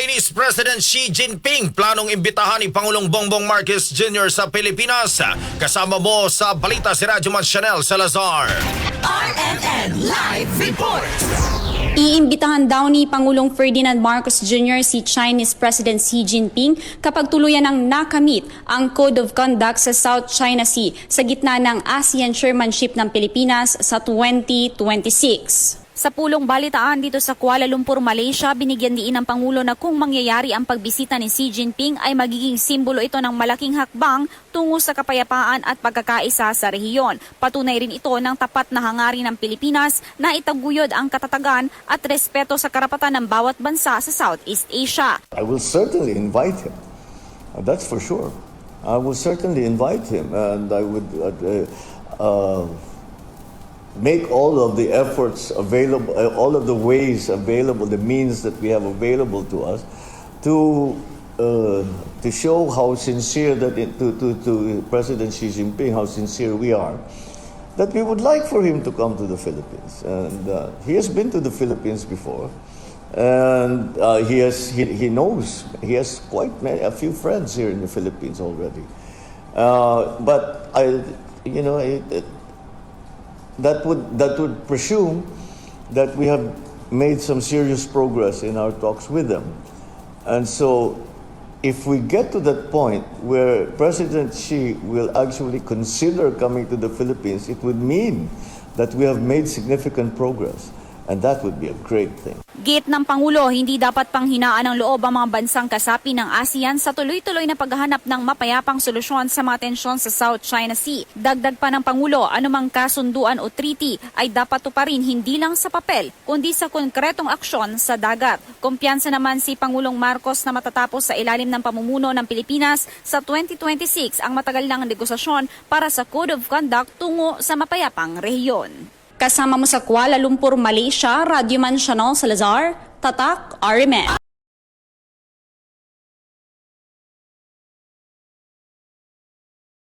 Chinese President Xi Jinping planong imbitahan ni Pangulong Bongbong Marcos Jr. sa Pilipinas. Kasama mo sa balita si Radyo Man Chanel Salazar. RMN Live Report. Iimbitahan daw ni Pangulong Ferdinand Marcos Jr. si Chinese President Xi Jinping kapag tuluyan ng nakamit ang Code of Conduct sa South China Sea sa gitna ng ASEAN Chairmanship ng Pilipinas sa 2026. Sa pulong balitaan dito sa Kuala Lumpur, Malaysia, binigyan diin ng Pangulo na kung mangyayari ang pagbisita ni Xi Jinping ay magiging simbolo ito ng malaking hakbang tungo sa kapayapaan at pagkakaisa sa rehiyon. Patunay rin ito ng tapat na hangarin ng Pilipinas na itaguyod ang katatagan at respeto sa karapatan ng bawat bansa sa Southeast Asia. I will certainly invite him. Uh, That's for sure. I will certainly invite him, and I would uh, uh, make all of the efforts available, uh, all of the ways available, the means that we have available to us, to uh, to show how sincere that it, to, to to President Xi Jinping how sincere we are. That we would like for him to come to the Philippines, and uh, he has been to the Philippines before and uh, he has he, he knows he has quite many, a few friends here in the Philippines already. Uh, but I, you know, it, it, that would that would presume that we have made some serious progress in our talks with them, and so. If we get to that point where President Xi will actually consider coming to the Philippines, it would mean that we have made significant progress, and that would be a great thing. Git ng Pangulo, hindi dapat panghinaan ng loob ang mga bansang kasapi ng ASEAN sa tuloy-tuloy na paghahanap ng mapayapang solusyon sa mga tensyon sa South China Sea. Dagdag pa ng Pangulo, anumang kasunduan o treaty ay dapat tuparin hindi lang sa papel, kundi sa konkretong aksyon sa dagat. Kumpiyansa naman si Pangulong Marcos na matatapos sa ilalim ng pamumuno ng Pilipinas sa 2026 ang matagal ng negosasyon para sa Code of Conduct tungo sa mapayapang rehiyon. Kasama mo sa Kuala Lumpur, Malaysia, Radyo Man Chanel Salazar, Tatak, RMN.